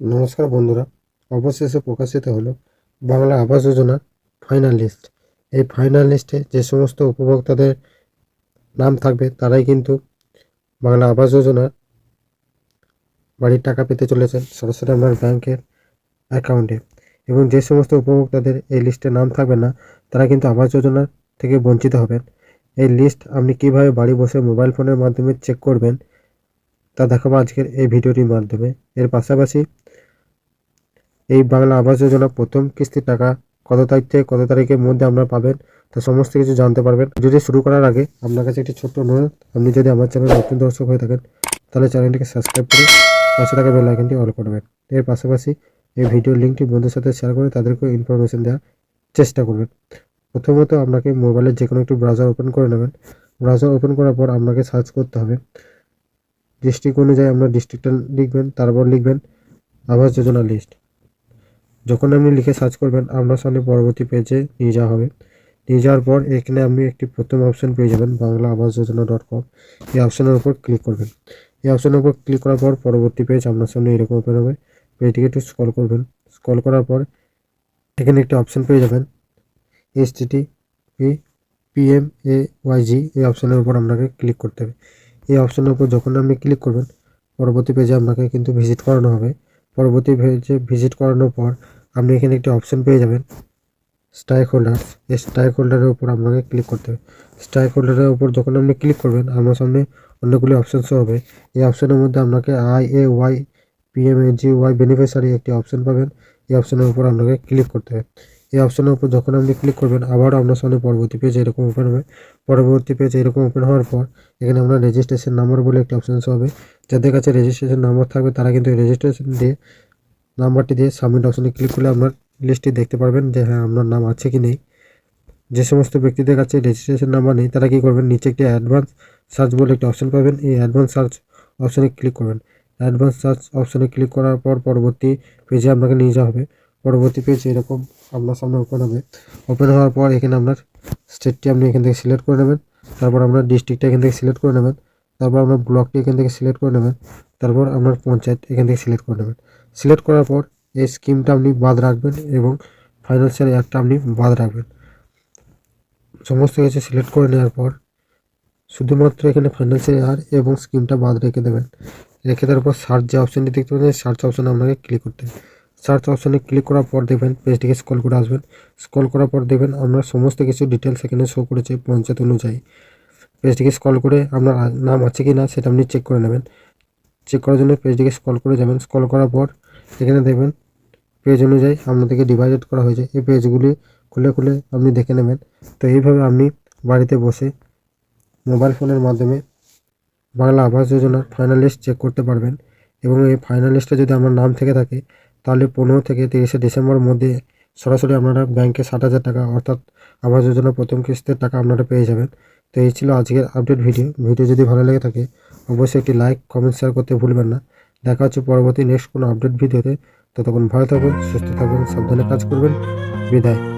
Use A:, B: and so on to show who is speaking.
A: নমস্কার বন্ধুরা। অবশেষে প্রকাশিত হলো বাংলা আবাস যোজনার ফাইনাল লিস্ট এই ফাইনাল লিস্টে যে সমস্ত উপভোক্তাদের নাম থাকবে, তারাই কিন্তু বাংলা আবাস যোজনার বাড়ির টাকা পেতে চলেছেন সরাসরি আপনার ব্যাংকের অ্যাকাউন্টে এবং যে সমস্ত উপভোক্তাদের এই লিস্টে নাম থাকবে না, তারা কিন্তু আবাস যোজনার থেকে বঞ্চিত হবেন। এই লিস্ট আপনি কীভাবে বাড়ি বসে মোবাইল ফোনের মাধ্যমে চেক করবেন, তা দেখাবো আজকের এই ভিডিওটির মাধ্যমে। এর পাশাপাশি এই বাংলা আবাস যোজনা প্রথম কিস্তির টাকা কত তারিখ থেকে কত তারিখের মধ্যে আপনারা পাবেন, তা সমস্ত কিছু জানতে পারবেন। যদি শুরু করার আগে আপনার কাছে একটি ছোট্ট অনুরোধ, আপনি যদি আমার চ্যানেল নতুন দর্শক হয়ে থাকেন, তাহলে চ্যানেলটিকে সাবস্ক্রাইব করে পাশে থাকা বেল আইকনটি অল করবেন এর পাশাপাশি এই ভিডিওর লিঙ্কটি বন্ধুর সাথে শেয়ার করে তাদেরকে ইনফরমেশন দেওয়ার চেষ্টা করবেন। প্রথমত আপনাকে মোবাইলের যে কোনো একটি ব্রাউজার ওপেন করে নেবেন। ব্রাউজার ওপেন করার পর আপনাকে সার্চ করতে হবে। ডিস্ট্রিক্ট অনুযায়ী আপনার ডিস্ট্রিক্টটা লিখবেন, তারপর লিখবেন আবাস যোজনা লিস্ট। যখন আপনি লিখে সার্চ করবেন আপনার সামনে পরবর্তী পেজে নিয়ে যাওয়া হবে। নিয়ে যাওয়ার পর এখানে আপনি একটি প্রথম অপশন পেয়ে যাবেন বাংলা আবাস যোজনা ডট কম এই অপশনের উপর ক্লিক করবেন। এই অপশনের উপর ক্লিক করার পর পরবর্তী পেজ আপনার সামনে এরকম ওপেন হবে। পেজটিকে একটু স্কল করবেন। স্কল করার পর এখানে একটি অপশন পেয়ে যাবেন S T P PM A YG এই অপশনের উপর আপনাকে ক্লিক করতে হবে। এই অপশনের উপর যখন আপনি ক্লিক করবেন, পরবর্তী পেজে আপনাকে কিন্তু ভিজিট করানো হবে। পরবর্তী পেজে ভিজিট করানোর পর আপনি এখানে একটি অপশন পেয়ে যাবেন স্ট্রাইক হোল্ডার এই স্ট্রাইক হোল্ডারের উপর আপনাকে ক্লিক করতে হবে। স্ট্রাইক হোল্ডারের উপর যখন আপনি ক্লিক করবেন আপনার সামনে অনেকগুলি অপশন শো হবে। এই অপশনের মধ্যে আপনাকে I A Y PM A G Y beneficiary একটি অপশন পাবেন। এই অপশনের উপর আপনাকে ক্লিক করতে হবে। এই অপশনের উপর যখন আপনি ক্লিক করবেন, আবার আপনার সামনে পরবর্তী পেজ এরকম ওপেন হবে। পরবর্তী পেজ এরকম ওপেন হওয়ার পর, এখানে আমরা রেজিস্ট্রেশন নাম্বার বলে একটি অপশন শো হবে। যাদের কাছে রেজিস্ট্রেশন নাম্বার থাকবে, তারা কিন্তু রেজিস্ট্রেশন দিয়ে নাম্বারটি দিয়ে সাবমিট অপশনে ক্লিক করলে আপনার লিস্টটি দেখতে পারবেন যে হ্যাঁ আপনার নাম আছে কি নেই। যে সমস্ত ব্যক্তিদের কাছে রেজিস্ট্রেশন নাম্বার নেই, তারা কী করবেন? নিচে একটি অ্যাডভান্স সার্চ বলে একটি অপশন পাবেন। এই অ্যাডভান্স সার্চ অপশনে ক্লিক করবেন। অ্যাডভান্স সার্চ অপশনে ক্লিক করার পর পরবর্তী পেজে আপনাকে নিয়ে যাওয়া হবে। পরবর্তী পেজ এরকম আপনার সামনে ওপেন হবে। ওপেন হওয়ার পর এখানে আপনার স্টেটটি আপনি এখান থেকে সিলেক্ট করে নেবেন। তারপর আপনার ডিস্ট্রিক্টটা এখান থেকে সিলেক্ট করে নেবেন। তারপর আপনার ব্লকটি এখান থেকে সিলেক্ট করে নেবেন। তারপর আপনার পঞ্চায়েত এখান থেকে সিলেক্ট করে নেবেন। সিলেক্ট করার পর এই স্কিমটা আপনি বাদ রাখবেন এবং ফাইন্যান্সিয়াল অ্যাডটা আপনি বাদ রাখবেন। সমস্ত কিছু সিলেক্ট করে নেওয়ার পর শুধুমাত্র এখানে ফাইন্যান্সিয়াল আর এবং স্কিমটা বাদ রেখে দেবেন। রেখে দেওয়ার পর সার্চ যে অপশানটি দেখতে পাচ্ছেন সার্চ অপশানে আপনাকে ক্লিক করতে হবে। সার্চ অপশানে ক্লিক করার পর দেখবেন পেজটিকে স্ক্রল করে আসবেন। স্ক্রল করার পর দেখবেন আপনার সমস্ত কিছু ডিটেলস এখানে শো করেছে পঞ্চায়েত অনুযায়ী। পেজটিকে স্ক্রল করে আপনার নাম আছে কি না সেটা আপনি চেক করে নেবেন। চেক করার জন্য পেজটিকে স্ক্রল করে যাবেন। স্ক্রল করার পর এখানে দেখবেন পেজ অনুযায়ী আপনাদেরকে ডিভাইডেড করা হয়েছে। এই পেজগুলি খুলে খুলে আপনি দেখে নেবেন। তো এইভাবে আপনি বাড়িতে বসে মোবাইল ফোনের মাধ্যমে বাংলা আবাস যোজনার ফাইনাল লিস্ট চেক করতে পারবেন এবং এই ফাইনাল লিস্টে যদি আমার নাম থেকে থাকে, তাহলে পনেরো থেকে তিরিশে ডিসেম্বরের মধ্যে সরাসরি আপনারা ব্যাংকে ষাট হাজার টাকা অর্থাৎ আবাস যোজনা প্রথম কিস্তির টাকা আপনারা পেয়ে যাবেন। তো এই ছিল আজকের আপডেট ভিডিও ভিডিও যদি ভালো লেগে থাকে, অবশ্যই একটি লাইক কমেন্ট শেয়ার করতে ভুলবেন না। দেখা হচ্ছে পরবর্তী নেক্সট কোনো আপডেট ভিডিওতে ততক্ষণ ভালো থাকবেন সুস্থ থাকবেন সাবধানে কাজ করবেন। বিদায়।